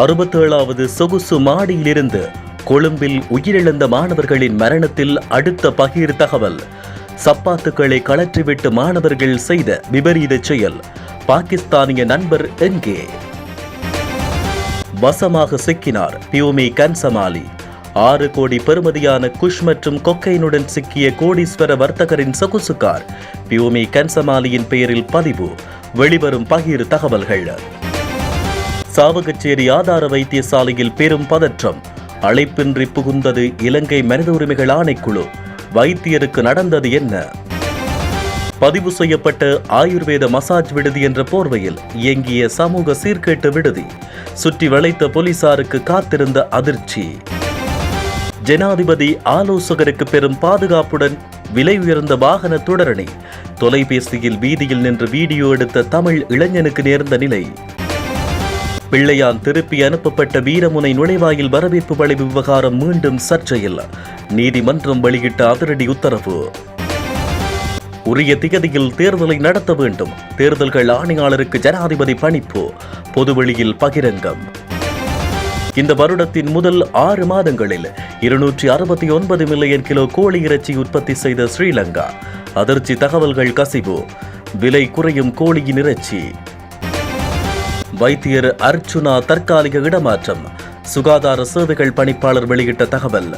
அறுபத்தேழாவது சொகுசு மாடியிலிருந்து கொழும்பில் உயிரிழந்த மாணவர்களின் மரணத்தில் அடுத்த பகிர் தகவல். சப்பாத்துக்களை கழற்றிவிட்டு மாணவர்கள் செய்த விபரீத செயல். பாகிஸ்தானிய நண்பர் எங்கே வசமாக சிக்கினார் பியூமி கன்சமாலி. ஆறு கோடி பெறுமதியான குஷ் மற்றும் கொக்கைனுடன் சிக்கிய கோடீஸ்வர வர்த்தகரின் சொகுசு கார் பியூமி கன்சமாலியின் பெயரில் பதிவு. வெளிவரும் பகிர் தகவல்கள். சாவகச்சேரி ஆதார வைத்தியசாலையில் பெரும் பதற்றம். அழைப்பின்றி புகுந்தது இலங்கை மனித உரிமைகள் ஆணைக்குழு. வைத்தியருக்கு நடந்தது என்ன? பதிவு செய்யப்பட்ட ஆயுர்வேத மசாஜ் விடுதி என்ற போர்வையில் இயங்கிய சமூக சீர்கேட்டு விடுதி. சுற்றி வளைத்த போலீசாருக்கு காத்திருந்த அதிர்ச்சி. ஜனாதிபதி ஆலோசகருக்கு பெரும் பாதுகாப்புடன் விலை உயர்ந்த வாகன தொடரணி. தொலைபேசியில் வீதியில் நின்று வீடியோ எடுத்த தமிழ் இளைஞனுக்கு நேர்ந்த நிலை. பிள்ளையான் திருப்பி அனுப்பப்பட்ட வீரமுனை நுழைவாயில் வரவேற்பு வளைவு விவகாரம் மீண்டும் சர்ச்சையில். நீதிமன்றம் வெளியிட்ட அதிரடி உத்தரவு. உரிய திகதியில் தேர்தலை நடத்த வேண்டும். தேர்தல்கள் ஆணையாளருக்கு ஜனாதிபதி பணிப்பு. பொதுவெளியில் பகிரங்கம். இந்த வருடத்தின் முதல் ஆறு மாதங்களில் இருநூற்றி அறுபத்தி ஒன்பது மில்லியன் கிலோ கோழி இறைச்சி உற்பத்தி செய்த ஸ்ரீலங்கா. அதிர்ச்சி தகவல்கள் கசிவு. விலை குறையும் கோழியின் இறைச்சி. வைத்தியர் அர்ச்சுனா தற்காலிக இடமாற்றம். சுகாதார சேவைகள் பணிப்பாளர் வெளியிட்ட தகவல்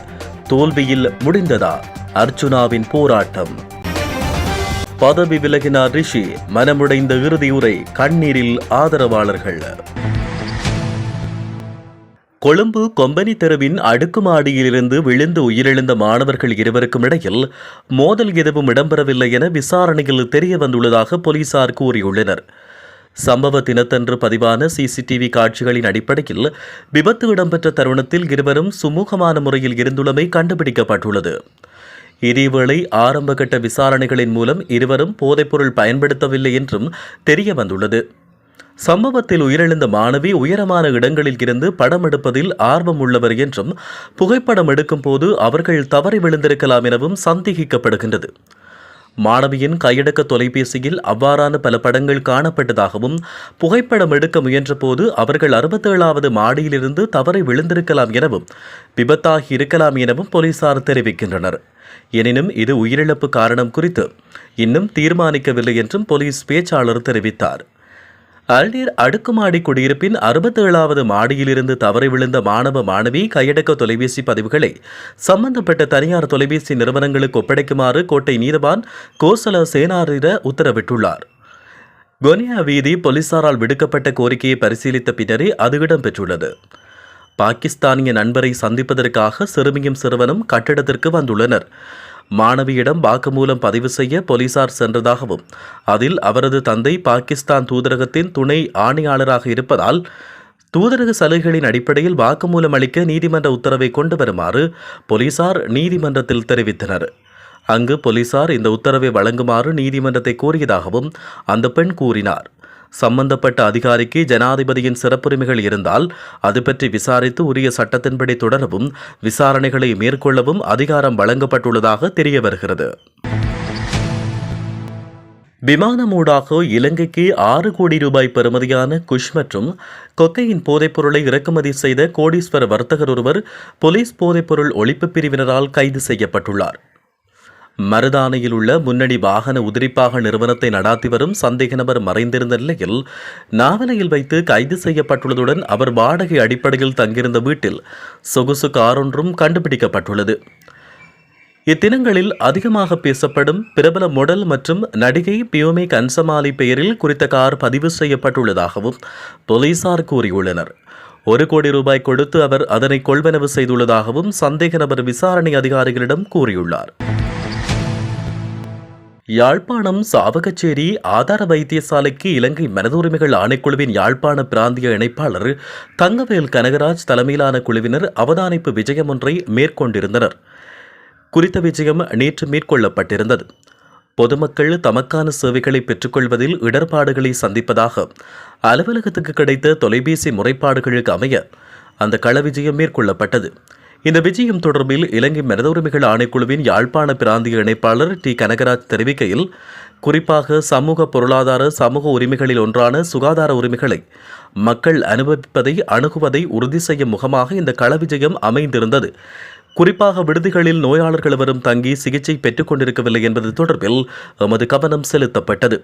தோல்வியில் முடிந்ததா? அர்ச்சுனாவின் போராட்டம். பதவி விலகினார் ரிஷி மனமுடைந்த இறுதியுரை கண்ணீரில் ஆதரவாளர்கள். கொழும்பு கொம்பனி தெருவின் அடுக்குமாடியிலிருந்து விழுந்து உயிரிழந்த மாணவர்கள் இருவருக்கும் இடையில் மோதல் எதுவும் இடம்பெறவில்லை என விசாரணையில் தெரிய வந்துள்ளதாக போலீசார் கூறியுள்ளனர். சம்பவ தினத்தன்று பதிவான சிசிடிவி காட்சிகளின் அடிப்படையில் விபத்து இடம்பெற்ற தருணத்தில் இருவரும் சுமூகமான முறையில் இருந்துள்ளமை கண்டுபிடிக்கப்பட்டுள்ளது. இதேவேளை ஆரம்பகட்ட விசாரணைகளின் மூலம் இருவரும் போதைப்பொருள் பயன்படுத்தவில்லை என்றும் தெரிய வந்துள்ளது சம்பவத்தில் உயிரிழந்த மாணவி உயரமான இடங்களில் இருந்து படம் எடுப்பதில் ஆர்வம் உள்ளவர் என்றும் புகைப்படம் எடுக்கும் போது அவர்கள் தவறி விழுந்திருக்கலாம் எனவும் சந்தேகிக்கப்படுகின்றது. மாணவியின் கையடக்க தொலைபேசியில் அவ்வாறான பல படங்கள் காணப்பட்டதாகவும் புகைப்படம் எடுக்க முயன்றபோது அவர்கள் அறுபத்தேழாவது மாடியிலிருந்து தவறி விழுந்திருக்கலாம் எனவும் விபத்தாகி இருக்கலாம் எனவும் போலீசார் தெரிவிக்கின்றனர். எனினும் இது உயிரிழப்பு காரணம் குறித்து இன்னும் தீர்மானிக்கவில்லை என்றும் போலீஸ் பேச்சாளர் தெரிவித்தார். அல்நீர் அடுக்குமாடி குடியிருப்பின் அறுபத்தேழாவது மாடியிலிருந்து தவறி விழுந்த மாணவ மாணவி கையடக்க தொலைபேசி பதிவுகளை சம்பந்தப்பட்ட தனியார் தொலைபேசி நிறுவனங்களுக்கு ஒப்படைக்குமாறு கோட்டை நீதவான் கோசல சேனாரிட உத்தரவிட்டுள்ளார். கொனியா வீதி போலீசாரால் விடுக்கப்பட்ட கோரிக்கையை பரிசீலித்த பின்னரே அது இடம்பெற்றுள்ளது. பாகிஸ்தானிய நண்பரை சந்திப்பதற்காக சிறுமியும் சிறுவனும் கட்டிடத்திற்கு வந்துள்ளனர். மாணவியிடம் வாக்குமூலம் பதிவு செய்ய போலீசார் சென்றதாகவும் அதில் அவரது தந்தை பாகிஸ்தான் தூதரகத்தின் துணை ஆணையாளராக இருப்பதால் தூதரக சலுகைகளின் அடிப்படையில் வாக்குமூலம் அளிக்க நீதிமன்ற உத்தரவை கொண்டு வருமாறு போலீசார் நீதிமன்றத்தில் தெரிவித்தனர். அங்கு போலீசார் இந்த உத்தரவை வழங்குமாறு நீதிமன்றத்தை கோரியதாகவும் அந்த பெண் கூறினார். சம்பந்தப்பட்ட அதிகாரிக்கு ஜனாதிபதியின் சிறப்புரிமைகள் இருந்தால் அது பற்றி விசாரித்து உரிய சட்டத்தின்படி தொடரவும் விசாரணைகளை மேற்கொள்ளவும் அதிகாரம் வழங்கப்பட்டுள்ளதாக தெரிய வருகிறது. விமானமூடாக இலங்கைக்கு ஆறு கோடி ரூபாய் பெறுமதியான குஷ் மற்றும் கொக்கையின் போதைப்பொருளை இறக்குமதி செய்த கோடீஸ்வர வர்த்தகர் ஒருவர் போலீஸ் போதைப்பொருள் ஒழிப்பு பிரிவினரால் கைது செய்யப்பட்டுள்ளார். மருதானையில் உள்ள முன்னணி வாகன உதிரிப்பாக நிறுவனத்தை நடாத்தி வரும் சந்தேக நபர் மறைந்திருந்த நிலையில் நாவலையில் வைத்து கைது செய்யப்பட்டுள்ளதுடன் அவர் வாடகை அடிப்படையில் தங்கியிருந்த வீட்டில் சொகுசு காரொன்றும் கண்டுபிடிக்கப்பட்டுள்ளது. இத்தினங்களில் அதிகமாக பேசப்படும் பிரபல மொடல் மற்றும் நடிகை பியோமே கன்சமாலி பெயரில் குறித்த கார் பதிவு செய்யப்பட்டுள்ளதாகவும் போலீசார் கூறியுள்ளனர். ஒரு கோடி ரூபாய் கொடுத்து அவர் அதனை கொள்வனவு செய்துள்ளதாகவும் சந்தேக நபர் விசாரணை அதிகாரிகளிடம் கூறியுள்ளார். யாழ்ப்பாணம் சாவகச்சேரி ஆதார வைத்தியசாலைக்கு இலங்கை மனதுரிமைகள் ஆணைக்குழுவின் யாழ்ப்பாண பிராந்திய இணைப்பாளர் தங்கவேல் கனகராஜ் தலைமையிலான குழுவினர் அவதானிப்பு விஜயம் ஒன்றை மேற்கொண்டிருந்தனர். குறித்த விஜயம் நேற்று மேற்கொள்ளப்பட்டிருந்தது. பொதுமக்கள் தமக்கான சேவைகளை பெற்றுக்கொள்வதில் இடர்பாடுகளை சந்திப்பதாக அலுவலகத்துக்கு கிடைத்த தொலைபேசி முறைப்பாடுகளுக்கு அமைய அந்த கள விஜயம் மேற்கொள்ளப்பட்டது. இந்த விஜயம் தொடர்பில் இலங்கை மனித உரிமைகள் ஆணைக்குழுவின் யாழ்ப்பாண பிராந்திய இணைப்பாளர் டி. கனகராஜ் தெரிவிக்கையில் குறிப்பாக சமூக பொருளாதார சமூக உரிமைகளில் ஒன்றான சுகாதார உரிமைகளை மக்கள் அனுபவிப்பதை அணுகுவதை உறுதி செய்யும் முகமாக இந்த கள விஜயம் அமைந்திருந்தது. குறிப்பாக விடுதிகளில் நோயாளர்கள் வரும் தங்கி சிகிச்சை பெற்றுக் கொண்டிருக்கவில்லை என்பது தொடர்பில் எமது கவனம் செலுத்தப்பட்டது.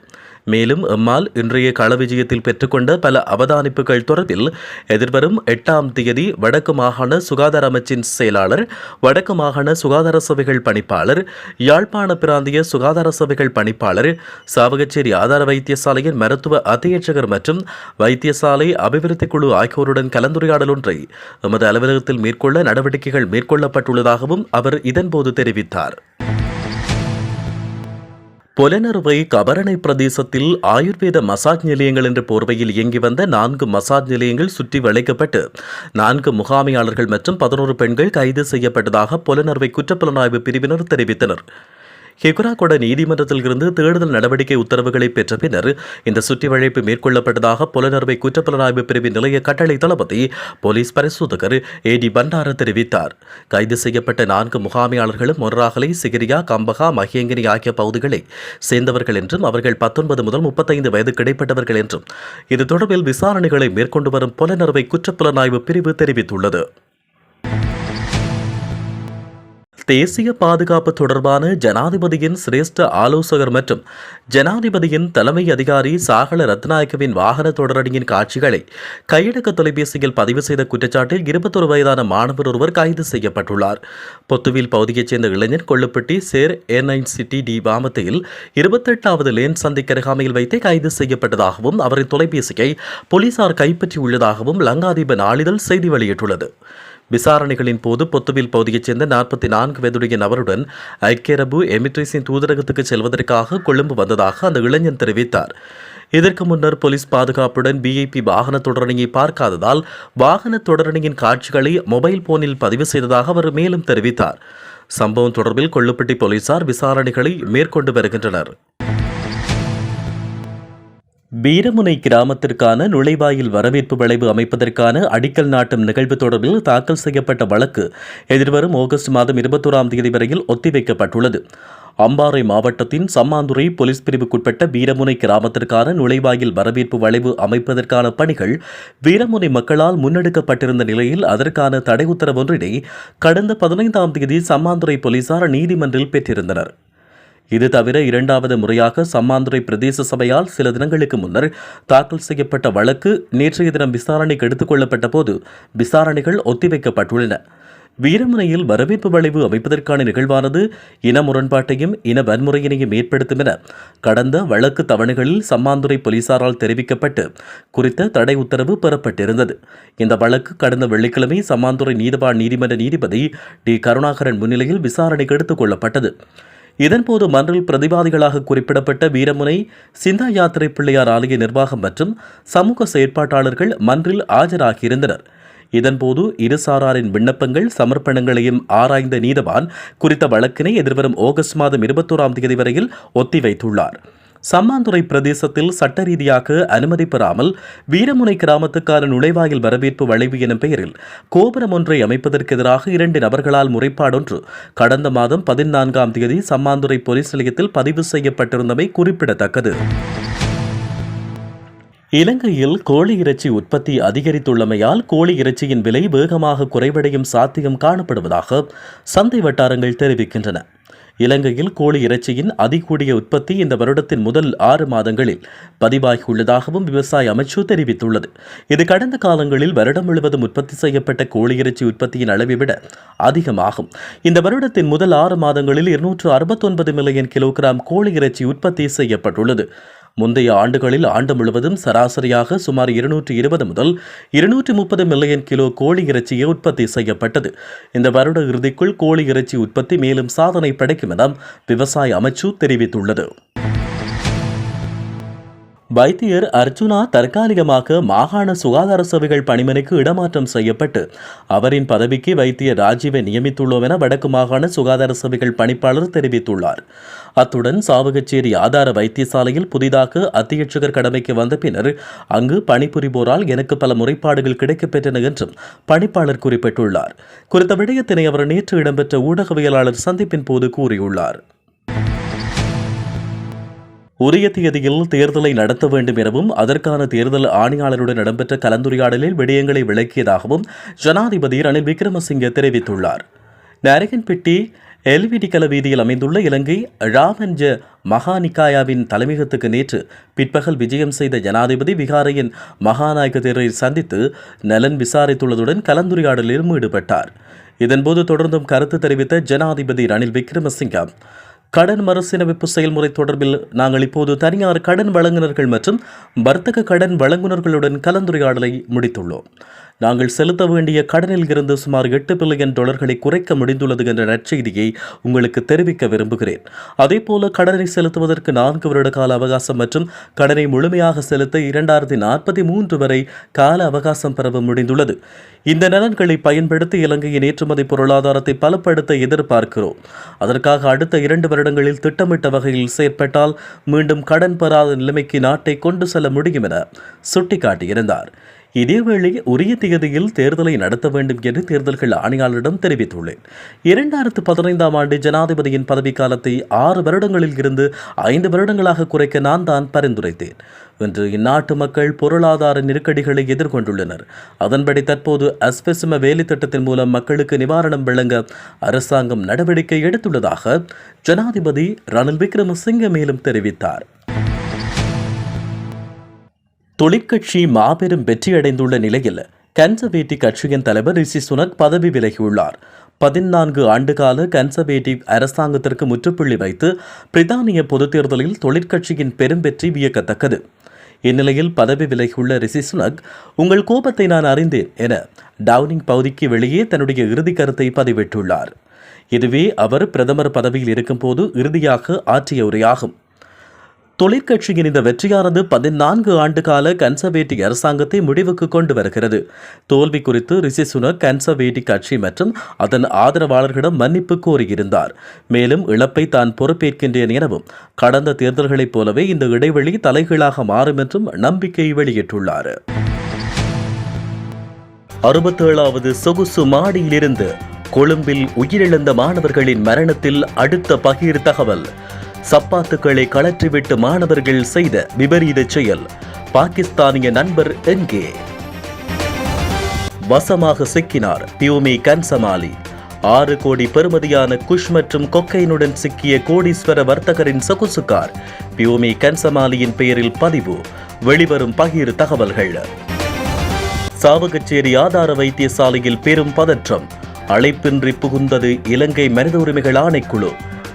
மேலும் எம்மால் இன்றைய கள விஜயத்தில் பெற்றுக்கொண்ட பல அவதானிப்புகள் தொடர்பில் எதிர்வரும் எட்டாம் தேதி வடக்கு மாகாண சுகாதார அமைச்சின் செயலாளர் வடக்கு மாகாண சுகாதார சபைகள் பணிப்பாளர் யாழ்ப்பாண பிராந்திய சுகாதார சபைகள் பணிப்பாளர் சாவகச்சேரி ஆதார வைத்தியசாலையின் மருத்துவ அத்தியட்சகர் மற்றும் வைத்தியசாலை அபிவிருத்தி குழு ஆகியோருடன் கலந்துரையாடல் ஒன்றை எமது அலுவலகத்தில் மேற்கொள்ள நடவடிக்கைகள் மேற்கொள்ளப்பட்டுள்ளதாகவும் அவர் இதன்போது தெரிவித்தார். புலனறுவை கபரணை பிரதேசத்தில் ஆயுர்வேத மசாஜ் நிலையங்கள் என்ற போர்வையில் இயங்கி வந்த நான்கு மசாஜ் நிலையங்கள் சுற்றி வளைக்கப்பட்டு நான்கு முகாமையாளர்கள் மற்றும் பதினோரு பெண்கள் கைது செய்யப்பட்டதாக புலனறுவை குற்றப்புலனாய்வு பிரிவினர் தெரிவித்தனர். ஹிகுராகொட நீதிமன்றத்தில் இருந்து தேடுதல் நடவடிக்கை உத்தரவுகளை பெற்ற பின்னர் இந்த சுற்றி வளைப்பு மேற்கொள்ளப்பட்டதாக புலனறுவை குற்றப்புலனாய்வு பிரிவின் நிலைய கட்டளை தளபதி போலீஸ் பரிசோதகர் ஏ டி பண்டார தெரிவித்தார். கைது செய்யப்பட்ட நான்கு முகாமையாளர்களும் மொர்ராகலை சிகிரியா கம்பகா மகேங்கினி ஆகிய பகுதிகளை சேர்ந்தவர்கள் என்றும் அவர்கள் பத்தொன்பது முதல் முப்பத்தைந்து வயது கிடைப்பட்டவர்கள் என்றும். இது தொடர்பில் விசாரணைகளை மேற்கொண்டு வரும் புலனறுவை குற்றப்புலனாய்வு பிரிவு தெரிவித்துள்ளது. தேசிய பாதுகாப்பு தொடர்பான ஜனாதிபதியின் சிரேஷ்ட ஆலோசகர் மற்றும் ஜனாதிபதியின் தலைமை அதிகாரி சாகல ரத்நாயக்கவின் வாகன தொடரணியின் காட்சிகளை கையடக்க தொலைபேசியில் பதிவு செய்த குற்றச்சாட்டில் இருபத்தொரு வயதான மாணவர் ஒருவர் கைது செய்யப்பட்டுள்ளார். பொத்துவில் பகுதியைச் சேர்ந்த இளைஞர் கொள்ளுப்பட்டி சேர் ஏர்லைன் சிட்டி டி வாமத்தையில் இருபத்தெட்டாவது லேன் சந்திக்கு அருகாமையில் வைத்தே கைது செய்யப்பட்டதாகவும் அவரின் தொலைபேசியை போலீசார் கைப்பற்றியுள்ளதாகவும் லங்காதீப நாளிதழ் செய்தி வெளியிட்டுள்ளது. விசாரணைகளின் போது பொத்துவில் பகுதியைச் சேர்ந்த நாற்பத்தி நான்கு வயதுடைய நபருடன் ஐக்கிய அரபு எமிட்ரிஸின் தூதரகத்துக்கு செல்வதற்காக கொழும்பு வந்ததாக அந்த இளைஞன் தெரிவித்தார். இதற்கு முன்னர் போலீஸ் பாதுகாப்புடன் பிஐபி வாகன தொடரணியை பார்க்காததால் வாகன தொடரணியின் காட்சிகளை மொபைல் போனில் பதிவு செய்ததாக அவர் மேலும் தெரிவித்தார். சம்பவம் தொடர்பில் கொள்ளுப்பட்டி போலீசார் விசாரணைகளை மேற்கொண்டு வருகின்றனர். வீரமுனை கிராமத்திற்கான நுழைவாயில் வரவேற்பு வளைவு அமைப்பதற்கான அடிக்கல் நாட்டும் நிகழ்வு தொடர்பில் தாக்கல் செய்யப்பட்ட வழக்கு எதிர்வரும் ஆகஸ்ட் மாதம் இருபத்தோராம் தேதி வரையில் ஒத்திவைக்கப்பட்டுள்ளது. அம்பாறை மாவட்டத்தின் சம்மாந்துறை போலீஸ் பிரிவுக்குட்பட்ட வீரமுனை கிராமத்திற்கான நுழைவாயில் வரவேற்பு வளைவு அமைப்பதற்கான பணிகள் வீரமுனை மக்களால் முன்னெடுக்கப்பட்டிருந்த நிலையில் அதற்கான தடை உத்தரவு ஒன்றினை கடந்த பதினைந்தாம் தேதி சம்மாந்துறை போலீசார் நீதிமன்றில் பெற்றிருந்தனர். இது தவிர இரண்டாவது முறையாக சம்மாந்துறை பிரதேச சபையால் சில தினங்களுக்கு முன்னர் தாக்கல் செய்யப்பட்ட வழக்கு நேற்றைய தினம் விசாரணைக்கு எடுத்துக் கொள்ளப்பட்ட போது விசாரணைகள் ஒத்திவைக்கப்பட்டுள்ளன. வீரமுனையில் வரவேற்பு வளைவு அமைப்பதற்கான நிகழ்வானது இன முரண்பாட்டையும் இன வன்முறையினையும் ஏற்படுத்தும் என கடந்த வழக்கு தவணைகளில் சம்மாந்துறை போலீசாரால் தெரிவிக்கப்பட்டு குறித்த தடை உத்தரவு பெறப்பட்டிருந்தது. இந்த வழக்கு கடந்த வெள்ளிக்கிழமை சம்மாந்துறை நீதவான் நீதிமன்ற நீதிபதி டி. கருணாகரன் முன்னிலையில் விசாரணைக்கு எடுத்துக் கொள்ளப்பட்டது. இதன்போது மன்றில் பிரதிவாதிகளாக குறிப்பிடப்பட்ட வீரமுனை சிந்தா யாத்திரை பிள்ளையார் ஆலய நிர்வாகம் மற்றும் சமூக செயற்பாட்டாளர்கள் மன்றில் ஆஜராகியிருந்தனர். இதன்போது இருசாராரின் விண்ணப்பங்கள் சமர்ப்பணங்களையும் ஆராய்ந்த நீதவான் குறித்த வழக்கினை எதிர்வரும் ஆகஸ்ட் மாதம் இருபத்தோராம் தேதி வரையில் ஒத்திவைத்துள்ளார். சம்மாந்துறை பிரதேசத்தில் சட்ட ரீதியாக அனுமதி பெறாமல் வீரமுனை கிராமத்துக்கான நுழைவாயில் வரவேற்பு வளைவு எனும் பெயரில் கோபுரம் ஒன்றை அமைப்பதற்கு எதிராக இரண்டு நபர்களால் முறைப்பாடொன்று கடந்த மாதம் பதினான்காம் தேதி சம்மாந்துறை போலீஸ் நிலையத்தில் பதிவு செய்யப்பட்டிருந்தமை குறிப்பிடத்தக்கது. இலங்கையில் கோழி இறைச்சி உற்பத்தி அதிகரித்துள்ளமையால் கோழி இறைச்சியின் விலை வேகமாக குறைவடையும் சாத்தியம் காணப்படுவதாக சந்தை வட்டாரங்கள் தெரிவிக்கின்றன. இலங்கையில் கோழி இறைச்சியின் அதிகூடிய உற்பத்தி இந்த வருடத்தின் முதல் ஆறு மாதங்களில் பதிவாகியுள்ளதாகவும் விவசாய அமைச்சு தெரிவித்துள்ளது. இது கடந்த காலங்களில் வருடம் முழுவதும் உற்பத்தி செய்யப்பட்ட கோழி இறைச்சி உற்பத்தியின் அளவை விட அதிகமாகும். இந்த வருடத்தின் முதல் ஆறு மாதங்களில் இருநூற்று அறுபத்தொன்பது மில்லியன் கிலோகிராம் கோழி இறைச்சி உற்பத்தி செய்யப்பட்டுள்ளது. முந்தைய ஆண்டுகளில் ஆண்டு முழுவதும் சராசரியாக சுமார் இருநூற்றி இருபது முதல் இருநூற்றி முப்பது மில்லியன் கிலோ கோழி இறைச்சியை உற்பத்தி செய்யப்பட்டது. இந்த வருட இறுதிக்குள் கோழி இறைச்சி உற்பத்தி மேலும் சாதனை படைக்கும் என விவசாய அமைச்சு தெரிவித்துள்ளது. வைத்தியர் அர்ஜுனா தற்காலிகமாக மாகாண சுகாதார சேவைகள் பணிமனைக்கு இடமாற்றம் செய்யப்பட்டு அவரின் பதவிக்கு வைத்தியர் ராஜீவை நியமித்துள்ளோம் என வடக்கு மாகாண சுகாதார சேவைகள் பணிப்பாளர் தெரிவித்துள்ளார். அத்துடன் சாவகச்சேரி ஆதார வைத்தியசாலையில் புதிதாக அத்தியட்சகர் கடமைக்கு வந்த பின்னர் அங்கு பணிபுரிவோரால் எனக்கு பல முறைப்பாடுகள் கிடைக்கப்பெற்றன என்றும் பணிப்பாளர் குறிப்பிட்டுள்ளார். குறித்த விடயத்தினை அவர் நேற்று இடம்பெற்ற ஊடகவியலாளர் சந்திப்பின் போது கூறியுள்ளார். உரிய தேதியில் தேர்தலை நடத்த வேண்டும் எனவும் அதற்கான தேர்தல் ஆணையாளருடன் இடம்பெற்ற கலந்துரையாடலில் விடயங்களை விளக்கியதாகவும் ஜனாதிபதி ரணில் விக்ரமசிங்கே தெரிவித்துள்ளார். நரகன்பெட்டி எல்விடி கல வீதியில் அமைந்துள்ள இலங்கை ராமஞ்ச மகானிகாயாவின் தலைமையகத்துக்கு நேற்று பிற்பகல் விஜயம் செய்த ஜனாதிபதி விகாரையின் மகாநாயக தேரரை சந்தித்து நலன் விசாரித்துள்ளதுடன் கலந்துரையாடலிலும் ஈடுபட்டார். இதன்போது தொடர்ந்தும் கருத்து தெரிவித்த ஜனாதிபதி ரணில் விக்ரமசிங்கம் கடன் மறுசீரமைப்பு செயல்முறை தொடர்பில் நாங்கள் இப்போது தனியார் கடன் வழங்குனர்கள் மற்றும் வர்த்தக கடன் வழங்குனர்களுடன் கலந்துரையாடலை முடித்துள்ளோம். நாங்கள் செலுத்த வேண்டிய கடனில் இருந்து சுமார் எட்டு பில்லியன் டாலர்களை குறைக்க முடிந்துள்ளது என்ற நற்செய்தியை உங்களுக்கு தெரிவிக்க விரும்புகிறேன். அதேபோல கடனை செலுத்துவதற்கு நான்கு வருட கால அவகாசம் மற்றும் கடனை முழுமையாக செலுத்த இரண்டாயிரத்தி நாற்பத்தி மூன்று வரை கால அவகாசம் பெறவும் முடிந்துள்ளது. இந்த நலன்களை பயன்படுத்தி இலங்கையின் ஏற்றுமதி பொருளாதாரத்தை பலப்படுத்த எதிர்பார்க்கிறோம். அதற்காக அடுத்த இரண்டு வருடங்களில் திட்டமிட்ட வகையில் செயற்பட்டால் மீண்டும் கடன் பெறாத நிலைமைக்கு நாட்டை கொண்டு செல்ல முடியும் என சுட்டிக்காட்டியிருந்தார். இதேவேளை உரிய தேதியில் தேர்தலை நடத்த வேண்டும் என்று தேர்தல்கள் ஆணையாளரிடம் தெரிவித்துள்ளேன். இரண்டாயிரத்து பதினைந்தாம் ஆண்டு ஜனாதிபதியின் பதவிக்காலத்தை ஆறு வருடங்களில் இருந்து ஐந்து வருடங்களாக குறைக்க நான் தான் பரிந்துரைத்தேன். இன்று இந்நாட்டு மக்கள் பொருளாதார நெருக்கடிகளை எதிர்கொண்டுள்ளனர். அதன்படி தற்போது அஸ்பெசிம வேலை திட்டத்தின் மூலம் மக்களுக்கு நிவாரணம் வழங்க அரசாங்கம் நடவடிக்கை எடுத்துள்ளதாக ஜனாதிபதி ரணில் விக்ரமசிங்க மேலும் தெரிவித்தார். தொழிற்கட்சி மாபெரும் வெற்றியடைந்துள்ள நிலையில் கன்சர்வேட்டிவ் கட்சியின் தலைவர் ரிஷி சுனக் பதவி விலகியுள்ளார். பதினான்கு ஆண்டுகால கன்சர்வேட்டிவ் அரசாங்கத்திற்கு முற்றுப்புள்ளி வைத்து பிரித்தானிய பொதுத் தேர்தலில் தொழிற்கட்சியின் பெரும் வெற்றி வியக்கத்தக்கது. இந்நிலையில் பதவி விலகியுள்ள ரிஷி சுனக் உங்கள் கோபத்தை நான் அறிந்தேன் என டவுனிங் பகுதிக்கு வெளியே தன்னுடைய இறுதி கருத்தை பதிவிட்டுள்ளார். இதுவே அவர் பிரதமர் பதவியில் இருக்கும்போது இறுதியாக ஆற்றிய உரையாகும். தொழிற்கட்சியின் இந்த வெற்றியானது பதினான்கு ஆண்டு கால கன்சர்வேட்டிவ் அரசாங்கத்தை முடிவுக்கு கொண்டு வருகிறது. தோல்வி குறித்து ரிஷி சுனக் கன்சர்வேட்டிவ் கட்சி மற்றும் அதன் ஆதரவாளர்களிடம் மன்னிப்பு கோரியிருந்தார். மேலும் இழப்பை தான் பொறுப்பேற்கின்றேன் எனவும் கடந்த தேர்தல்களைப் போலவே இந்த இடைவெளி தலைகீழாக மாறும் என்றும் நம்பிக்கை வெளியிட்டுள்ளார். அறுபத்தேழாவது சொகுசு மாடியிலிருந்து கொழும்பில் உயிரிழந்த மாணவர்களின் மரணத்தில் அடுத்த பகிர் தகவல் சப்பாத்துக்களை கழற்றிவிட்டு மாணவர்கள் செய்த விபரீத செயல். பாகிஸ்தானிய நண்பர் எங்கே வசமாக சிக்கினார் பியூமி கன்சமாலி. ஆறு கோடி பெறுமதியான குஷ் மற்றும் கொக்கைனுடன் சிக்கிய கோடீஸ்வர வர்த்தகரின் சொகுசுக்கார் பியூமி கன்சமாலியின் பெயரில் பதிவு. வெளிவரும் பகிர் தகவல்கள். சாவகச்சேரி ஆதார வைத்தியசாலையில் பெரும் பதற்றம். அழைப்பின்றி புகுந்தது இலங்கை மனித உரிமைகள் ஆணைக்குழு.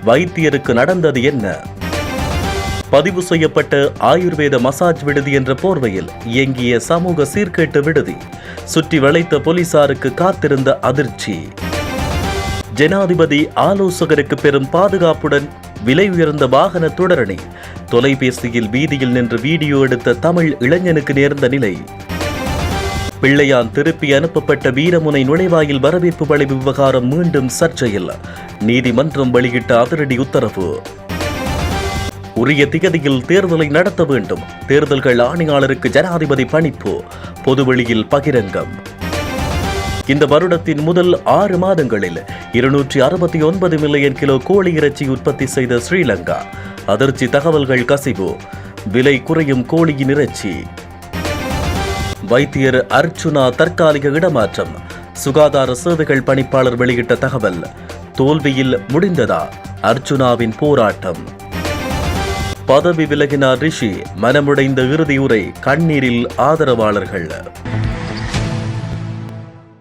வைத்தியருக்கு நடந்தது என்ன? பதிவு செய்யப்பட்ட ஆயுர்வேத மசாஜ் விடுதி என்ற போர்வையில் இயங்கிய சமூக சீர்கேட்டு விடுதி சுற்றி வளைத்த போலீசாருக்கு காத்திருந்த அதிர்ச்சி. ஜனாதிபதி ஆலோசகருக்கு பெரும் பாதுகாப்புடன் விலை உயர்ந்த வாகன தொடரணி தொலைபேசியில் வீதியில் நின்று வீடியோ எடுத்த தமிழ் இளைஞனுக்கு நேர்ந்த நிலை. பிள்ளையான் திருப்பி அனுப்பப்பட்ட வீரமுனை நுழைவாயில் வரவேற்பு வளைவு விவகாரம் மீண்டும் சர்ச்சையில். நீதிமன்றம் வெளியிட்ட அதிரடி உத்தரவு. உரிய திகதியில் தேர்தலை நடத்த வேண்டும். தேர்தல்கள் ஆணையாளருக்கு ஜனாதிபதி பணிப்பு. பொதுவெளியில் பகிரங்கம். இந்த வருடத்தின் முதல் ஆறு மாதங்களில் இருநூற்றி அறுபத்தி ஒன்பது மில்லியன் கிலோ கோழி இறைச்சி உற்பத்தி செய்த ஸ்ரீலங்கா. அதிர்ச்சி தகவல்கள் கசிவு. விலை குறையும் கோழியின் இறைச்சி. வைத்தியர் அர்ச்சுனா தற்காலிக இடமாற்றம். சுகாதார சேவைகள் பணிப்பாளர் வெளியிட்ட தகவல் தோல்வியில் முடிந்ததா? அர்ச்சுனாவின் போராட்டம். பதவி விலகினார் ரிஷி மனமுடைந்த இறுதியுரை கண்ணீரில் ஆதரவாளர்கள்.